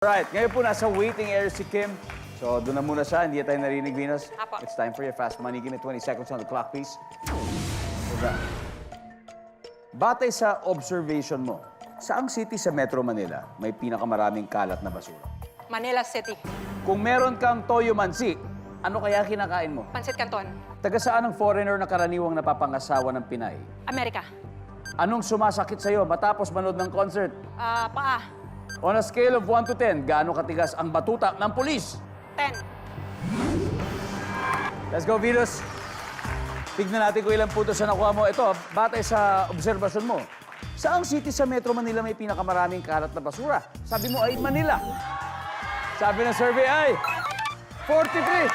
Alright, ngayon po nasa waiting area si Kim. So, doon na muna siya. Hindi tayo narinig, Venus. Apo. It's time for your fast money. Give me 20 seconds on the clock, please. Diba? Batay sa observation mo, saang city sa Metro Manila may pinakamaraming kalat na basura? Manila City. Kung meron kang toyo mansi, ano kaya kinakain mo? Pansit Canton. Taga saan ang foreigner na karaniwang napapangasawa ng Pinay? Amerika. Anong sumasakit sa'yo matapos manood ng concert? Ah, paa. On a scale of 1 to 10, gaano katigas ang batuta ng pulis? 10. Let's go, Venus. Tignan natin kung ilang puntos na nakuha mo. Ito, batay sa obserbasyon mo. Saang city sa Metro Manila may pinakamaraming karat na basura? Sabi mo ay Manila. Sabi ng survey ay 43.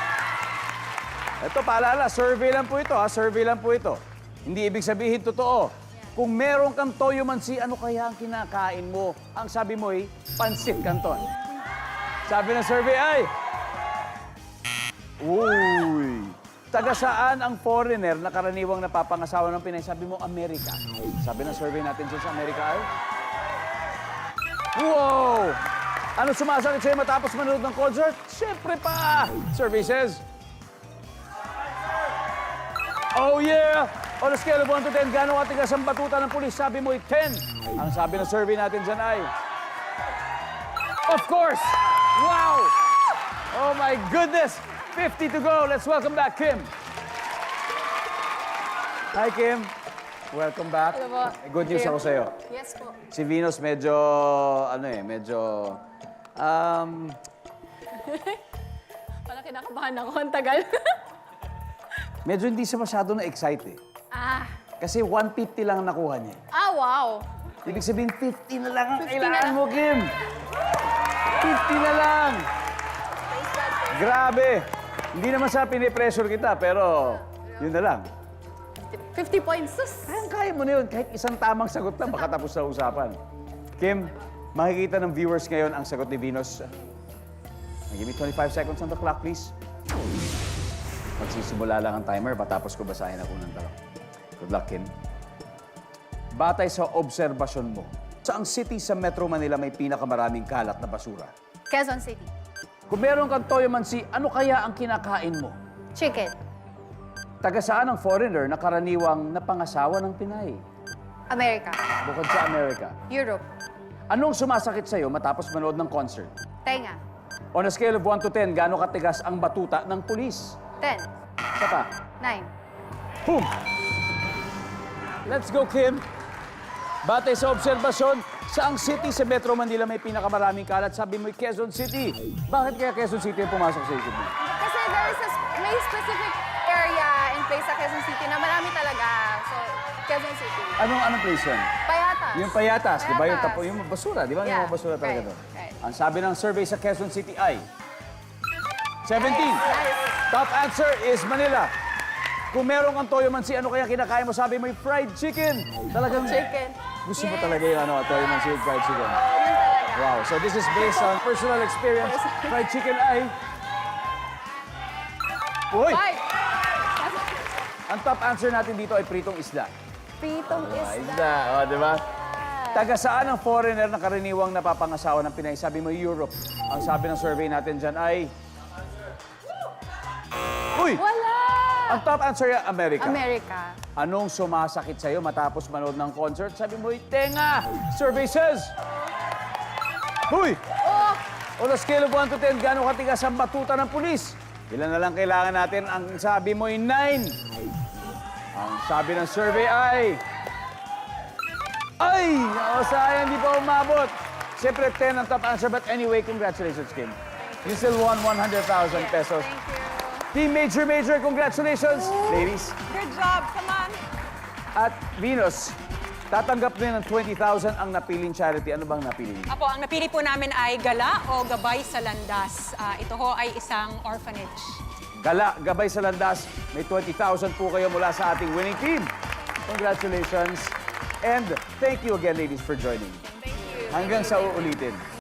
Ito, paalala, survey lang po ito, ha? Survey lang po ito. Hindi ibig sabihin totoo. Kung meron kang toyo mansi, ano kaya ang kinakain mo? Ang sabi mo ay pansit canton. Sabi ng survey ay Uy! Taga saan ang foreigner na karaniwang napapangasawa ng Pinay? Sabi mo, Amerika. Sabi ng survey natin dyan sa Amerika ay... Wow! Ano sumasakit sa'yo matapos manood ng concert? Siyempre pa! Survey says... Oh yeah! On a scale of 1 to 10, gano'ng katigas ang batuta ng pulis? Sabi mo ay 10. Ang sabi ng survey natin dyan ay... Of course! Wow! Oh my goodness! 50 to go. Let's welcome back Kim. Hi, Kim. Welcome back. Hello po. May Good news ako sa'yo. Yes po. Si Venus medyo, ano eh, medyo, um, Wala kinakabahan ako. Ang tagal. medyo hindi siya masyado na-excite eh. Ah. Kasi 150 lang ang nakuha niya. Ah, wow. Ibig sabihin, 50 na lang ang 50 na kailangan lang. mo, Kim. 50 na lang. Grabe. Hindi naman sa pinipressure kita, pero yun na lang. 50 points. Sus. Kayang kaya mo na yun. Kahit isang tamang sagot lang, makatapos sa usapan. Kim, makikita ng viewers ngayon ang sagot ni Venus. Give me 25 seconds on the clock, please. Magsisimula lang ang timer, patapos ko basahin ang unang tanong. Good luck, Kim. Batay sa obserbasyon mo, saang city sa Metro Manila may pinakamaraming kalat na basura? Quezon City. Kung meron kang toyo mansi, ano kaya ang kinakain mo? Chicken. Taga saan ang foreigner na karaniwang napangasawa ng Pinay? America. Bukod sa Amerika. Europe. Anong sumasakit sa'yo matapos manood ng concert? Tenga. On a scale of 1 to 10, gaano katigas ang batuta ng pulis? 10. Isa pa. 9. Boom! Let's go, Kim. Batay sa obserbasyon, saang city sa Metro Manila may pinakamaraming kalat? Sabi mo, Quezon City. Bakit kaya Quezon City ang pumasok sa isip mo? Kasi there is a may specific area in place sa Quezon City na marami talaga. So, Quezon City. Anong anong place yun? Payatas. Yung payatas, di ba? Yung, Payatas. tapo, yung basura, di ba? Yung Yeah, mga basura talaga right, doon. right. Ang sabi ng survey sa Quezon City ay 17. Nice. Top answer is Manila. Kung meron kang toyo mansi, ano kaya kinakain mo? Sabi mo, fried chicken. Talagang Chicken. gusto mo Yes. talaga yung ano, toyo mansi with fried chicken. Yun talaga. Wow. So this is based on personal experience. Fried chicken ay... Uy! Ang top answer natin dito ay pritong isda. Pritong Ah, isda. isda, oh, di ba? Taga saan ang foreigner na karaniwang napapangasawa ng Pinay? Sabi mo, Europe. Ang sabi ng survey natin dyan ay... Uy! Wala. Ang top answer ay America. America. Anong sumasakit sa'yo matapos manood ng concert? Sabi mo, tenga! Survey says... Uy! Oh, On a scale of 1 to 10, gano'ng katigas ang batuta ng pulis? Ilan na lang kailangan natin? Ang sabi mo ay 9. Ang sabi ng survey ay... Ay! Ako sayang, hindi pa umabot. Siyempre, 10 ang top answer. But anyway, congratulations, Kim. You still won 100,000 pesos. thank you. Team Major Major, congratulations! Ladies. Good job. Come on. At Venus, tatanggap din ng 20,000 ang napiling charity. Ano bang napili niyo? Apo, ang napili po namin ay Gala o Gabay sa Landas. Ah, ito ho ay isang orphanage. Gala, gabay sa landas. May 20,000 po kayo mula sa ating winning team. Congratulations. And thank you again, ladies, for joining. Thank you. Hanggang sa uulitin.